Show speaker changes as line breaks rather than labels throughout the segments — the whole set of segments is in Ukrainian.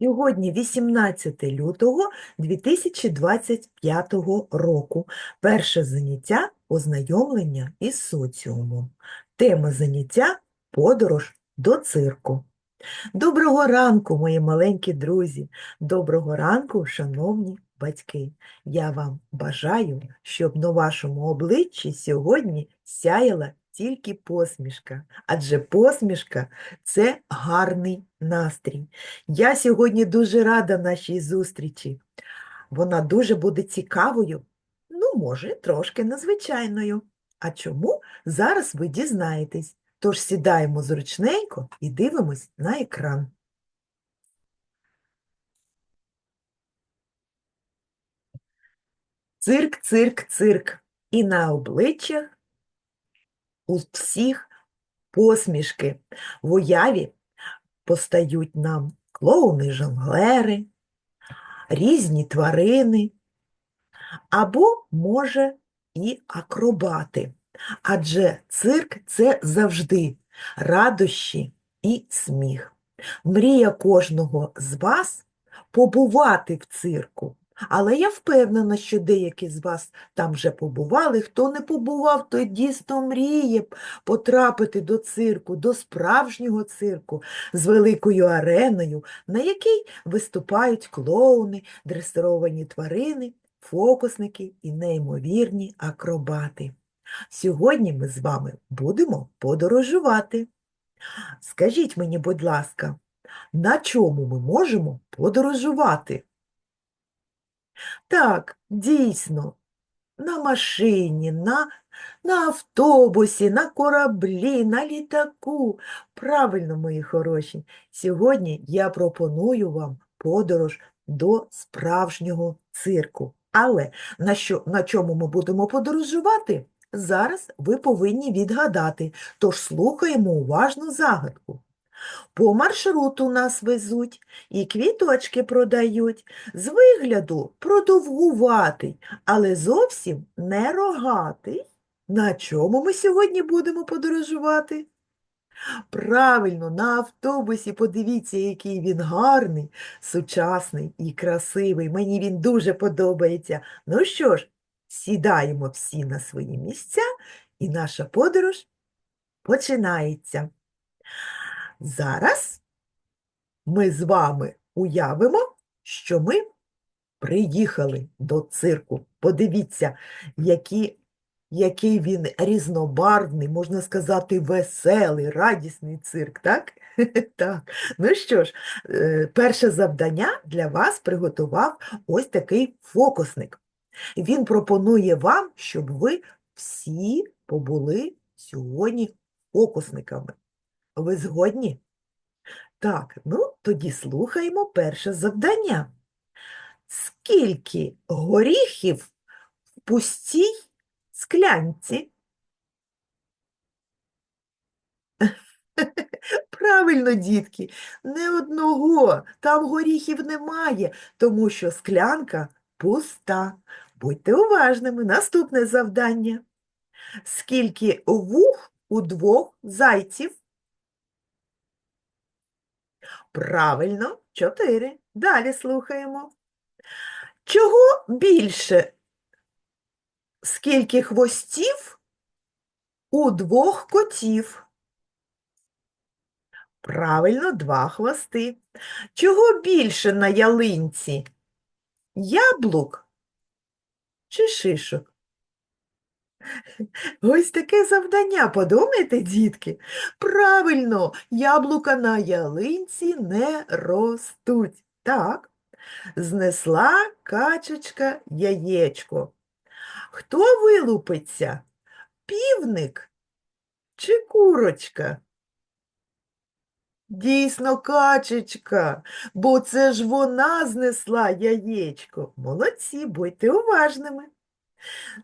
Сьогодні 18 лютого 2025 року. Перше заняття ознайомлення із соціумом. Тема заняття подорож до цирку. Доброго ранку, мої маленькі друзі! Доброго ранку, шановні батьки! Я вам бажаю, щоб на вашому обличчі сьогодні сяяла тільки посмішка, адже посмішка це гарний настрій. Я сьогодні дуже рада нашій зустрічі. Вона дуже буде цікавою, ну, може, трошки незвичайною. А чому? Зараз ви дізнаєтесь. Тож сідаємо зручненько і дивимось на екран. Цирк, цирк, цирк. І на обличчях у всіх посмішки. В уяві постають нам клоуни-жонглери, різні тварини, або, може, і акробати. Адже цирк це завжди радощі і сміх. Мрія кожного з вас побувати в цирку. Але я впевнена, що деякі з вас там вже побували. Хто не побував, той дійсно мріє потрапити до цирку, до справжнього цирку з великою ареною, на якій виступають клоуни, дресировані тварини, фокусники і неймовірні акробати. Сьогодні ми з вами будемо подорожувати. Скажіть мені, будь ласка, на чому ми можемо подорожувати? Так, дійсно, на машині, на, на автобусі, на кораблі, на літаку. Правильно, мої хороші, сьогодні я пропоную вам подорож до справжнього цирку. Але на, що, на чому ми будемо подорожувати? Зараз ви повинні відгадати, тож слухаємо уважно загадку. По маршруту нас везуть і квіточки продають, з вигляду продовгуватий, але зовсім не рогатий. На чому ми сьогодні будемо подорожувати? Правильно, на автобусі подивіться, який він гарний, сучасний і красивий. Мені він дуже подобається. Ну що ж, сідаємо всі на свої місця, і наша подорож починається. Зараз ми з вами уявимо, що ми приїхали до цирку. Подивіться, які, який він різнобарвний, можна сказати, веселий, радісний цирк, так? Так. Ну що ж, е, перше завдання для вас приготував ось такий фокусник. Він пропонує вам, щоб ви всі побули сьогодні фокусниками. Ви згодні? Так, ну тоді слухаємо перше завдання. Скільки горіхів в пустій склянці? Правильно, дітки, не одного, там горіхів немає, тому що склянка пуста. Будьте уважними. Наступне завдання. Скільки вух у двох зайців? Правильно, чотири. Далі слухаємо. Чого більше? Скільки хвостів у двох котів? Правильно, два хвости. Чого більше на ялинці? Яблук чи шишок? Ось таке завдання, подумайте, дітки. Правильно, яблука на ялинці не ростуть. Так, знесла качечка яєчко. Хто вилупиться? Півник чи курочка? Дійсно, качечка, бо це ж вона знесла яєчко. Молодці, будьте уважними.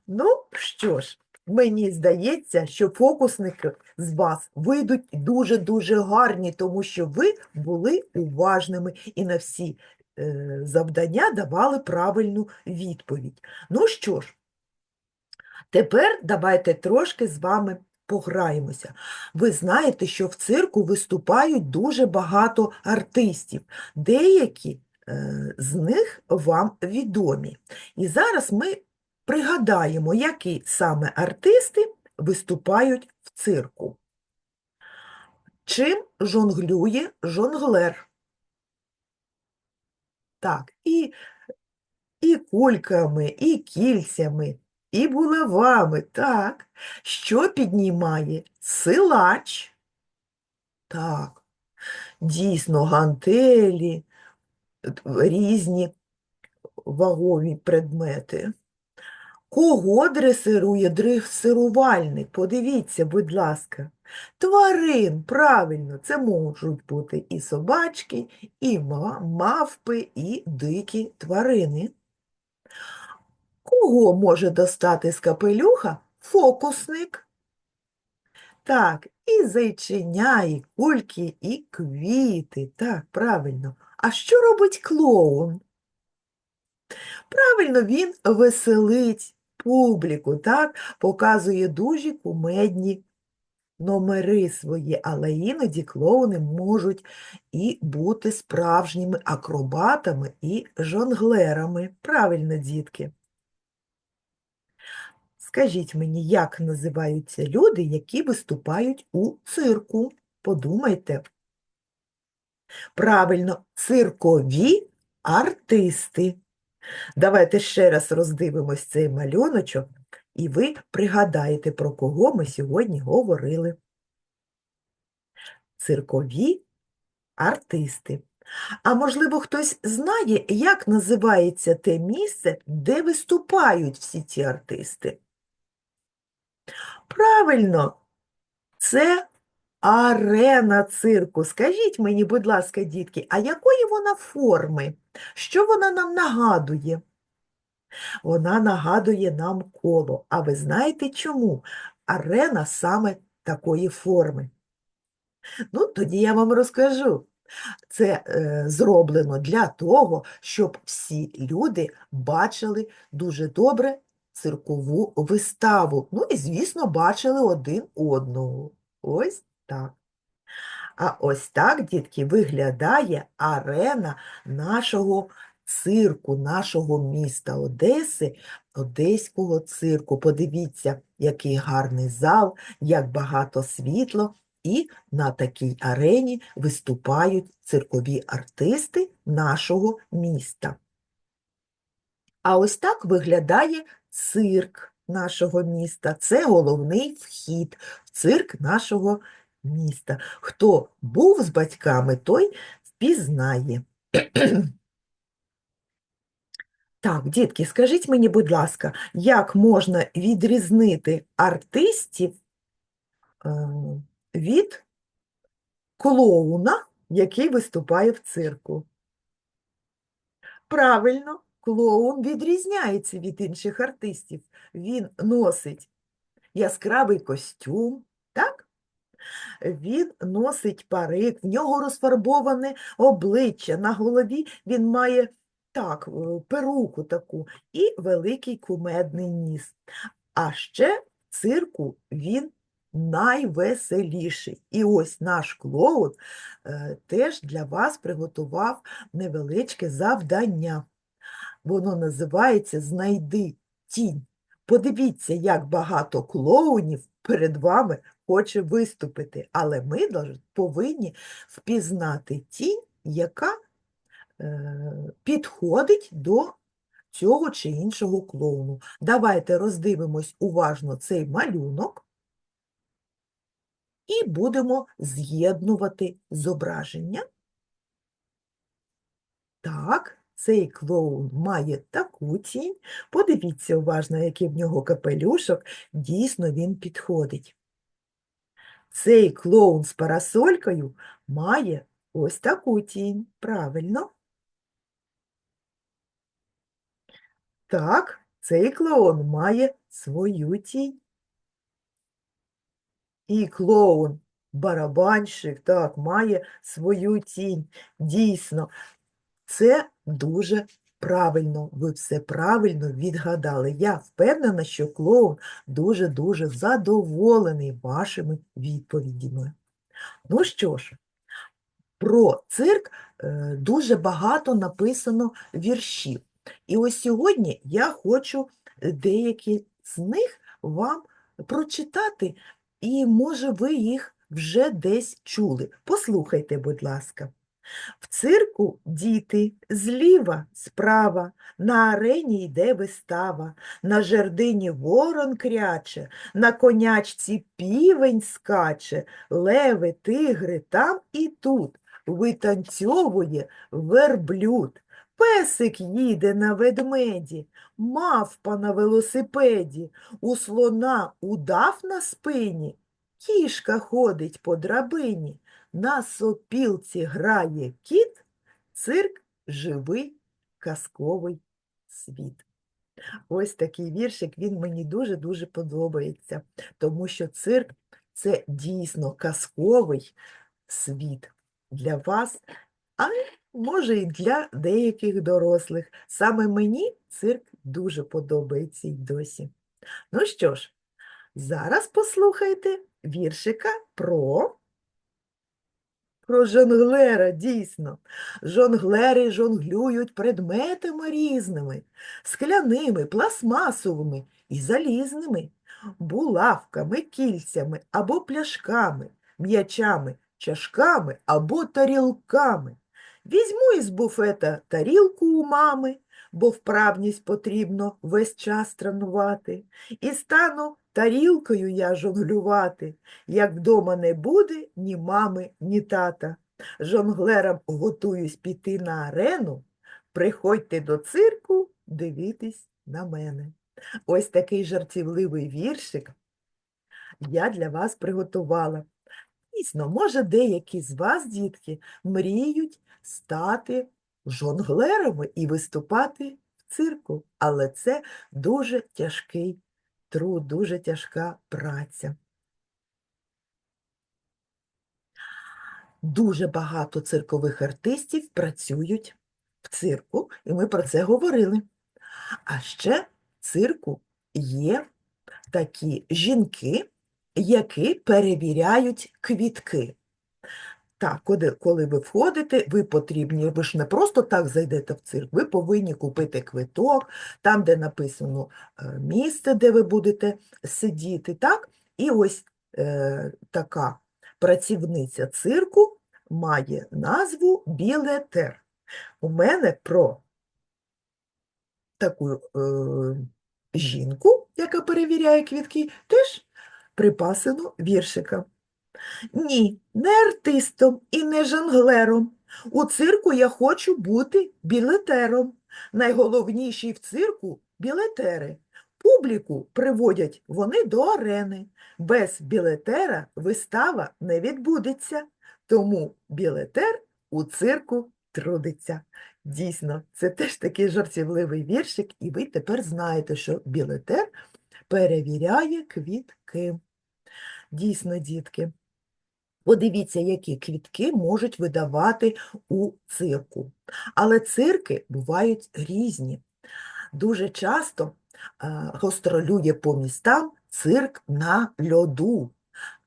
Ну що ж, мені здається, що фокусники з вас вийдуть дуже-дуже гарні, тому що ви були уважними і на всі е, завдання давали правильну відповідь. Ну що ж, тепер давайте трошки з вами пограємося. Ви знаєте, що в цирку виступають дуже багато артистів. Деякі е, з них вам відомі. І зараз ми пригадаємо, які саме артисти виступають в цирку. Чим жонглює жонглер? Так, і, і кульками, і кільцями, і булавами, так. Що піднімає? Силач. Так, дійсно, гантелі, різні вагові предмети. Кого дресирує дресирувальник? Подивіться, будь ласка. Тварин, правильно, це можуть бути і собачки, і ма- мавпи, і дикі тварини. Кого може достати з капелюха фокусник? Так, і зайченя, і кульки, і квіти. Так, правильно. А що робить клоун? Правильно, він веселить публіку, так, показує дуже кумедні номери свої, але іноді клоуни можуть і бути справжніми акробатами і жонглерами. Правильно, дітки. Скажіть мені, як називаються люди, які виступають у цирку? Подумайте. Правильно, циркові артисти. Давайте ще раз роздивимось цей малюночок, і ви пригадаєте, про кого ми сьогодні говорили. Циркові артисти. А можливо, хтось знає, як називається те місце, де виступають всі ці артисти? Правильно, це арена цирку. Скажіть мені, будь ласка, дітки, а якої вона форми? Що вона нам нагадує? Вона нагадує нам коло. А ви знаєте чому? Арена саме такої форми. Ну, тоді я вам розкажу. Це е, зроблено для того, щоб всі люди бачили дуже добре циркову виставу. Ну і, звісно, бачили один одного. Ось так. А ось так, дітки, виглядає арена нашого цирку, нашого міста Одеси, Одеського цирку. Подивіться, який гарний зал, як багато світла. І на такій арені виступають циркові артисти нашого міста. А ось так виглядає цирк нашого міста. Це головний вхід в цирк нашого міста. Хто був з батьками, той впізнає. Так, дітки, скажіть мені, будь ласка, як можна відрізнити артистів е, від клоуна, який виступає в цирку? Правильно, клоун відрізняється від інших артистів. Він носить яскравий костюм, так? Він носить парик, в нього розфарбоване обличчя, на голові він має так, е, перуку таку і великий кумедний ніс. А ще цирку він найвеселіший. І ось наш клоун е, теж для вас приготував невеличке завдання. Воно називається Знайди тінь. Подивіться, як багато клоунів перед вами хоче виступити, але ми повинні впізнати тінь, яка е, підходить до цього чи іншого клоуну. Давайте роздивимось уважно цей малюнок і будемо з'єднувати зображення. Так, цей клоун має таку тінь. Подивіться уважно, який в нього капелюшок. Дійсно, він підходить. Цей клоун з парасолькою має ось таку тінь. Правильно? Так, цей клоун має свою тінь. І клоун, барабанщик, так, має свою тінь. Дійсно, це дуже Правильно, ви все правильно відгадали. Я впевнена, що клоун дуже-дуже задоволений вашими відповідями. Ну що ж, про цирк е, дуже багато написано віршів. І ось сьогодні я хочу е, деякі з них вам прочитати, і, може, ви їх вже десь чули. Послухайте, будь ласка. В цирку діти зліва, справа, на арені йде вистава, на жердині ворон кряче, на конячці півень скаче, леви, тигри там і тут, витанцьовує верблюд. Песик їде на ведмеді, мавпа на велосипеді, у слона удав на спині, кішка ходить по драбині. На сопілці грає кіт, цирк живий казковий світ. Ось такий віршик, він мені дуже-дуже подобається, тому що цирк це дійсно казковий світ для вас, а може і для деяких дорослих. Саме мені цирк дуже подобається й досі. Ну що ж, зараз послухайте віршика про. Про жонглера, дійсно. Жонглери жонглюють предметами різними, скляними, пластмасовими і залізними, булавками, кільцями або пляшками, м'ячами, чашками або тарілками. Візьму із буфета тарілку у мами, бо вправність потрібно весь час тренувати, і стану тарілкою я жонглювати як вдома не буде ні мами, ні тата. Жонглерам готуюсь піти на арену. Приходьте до цирку дивитись на мене. Ось такий жартівливий віршик я для вас приготувала. Дійсно, може, деякі з вас, дітки, мріють стати жонглерами і виступати в цирку, але це дуже тяжкий труд, дуже тяжка праця. Дуже багато циркових артистів працюють в цирку, і ми про це говорили. А ще в цирку є такі жінки, які перевіряють квітки. Так, коли, коли ви входите, ви потрібні, ви ж не просто так зайдете в цирк, ви повинні купити квиток, там, де написано е, місце, де ви будете сидіти. так? І ось е, така працівниця цирку має назву білетер. У мене про таку е, жінку, яка перевіряє квітки, теж припасено віршика. Ні, не артистом і не жонглером. У цирку я хочу бути білетером. Найголовніші в цирку білетери. Публіку приводять вони до арени. Без білетера вистава не відбудеться, тому білетер у цирку трудиться. Дійсно, це теж такий жартівливий віршик, і ви тепер знаєте, що білетер перевіряє квітки. Дійсно, дітки. Подивіться, які квітки можуть видавати у цирку. Але цирки бувають різні. Дуже часто е, гастролює по містам цирк на льоду.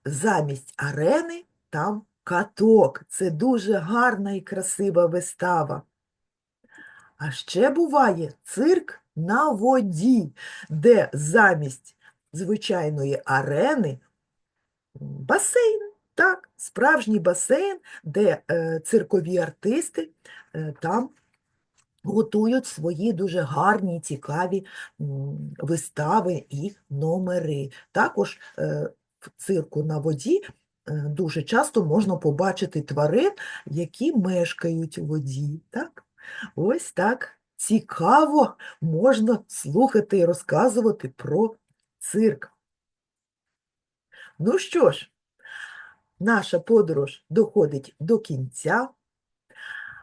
Замість арени там каток. Це дуже гарна і красива вистава. А ще буває цирк на воді, де замість звичайної арени басейн. Так, справжній басейн, де е, циркові артисти е, там готують свої дуже гарні, цікаві вистави і номери. Також е, в цирку на воді дуже часто можна побачити тварин, які мешкають у воді. Так? Ось так цікаво можна слухати і розказувати про цирк. Ну що ж, наша подорож доходить до кінця.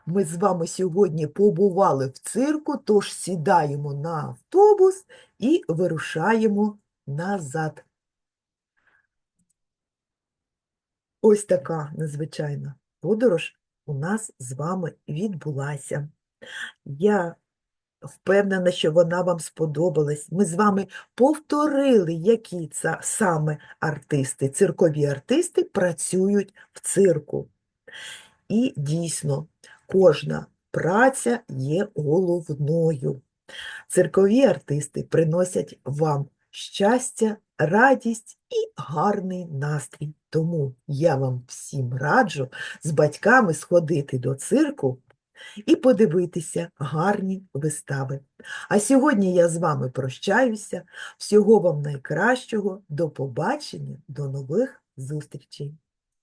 Ми з вами сьогодні побували в цирку, тож сідаємо на автобус і вирушаємо назад. Ось така незвичайна подорож у нас з вами відбулася. Я впевнена, що вона вам сподобалась. Ми з вами повторили, які це саме артисти, циркові артисти працюють в цирку. І дійсно, кожна праця є головною. Циркові артисти приносять вам щастя, радість і гарний настрій. Тому я вам всім раджу з батьками сходити до цирку і подивитися гарні вистави. А сьогодні я з вами прощаюся. Всього вам найкращого. До побачення, до нових зустрічей!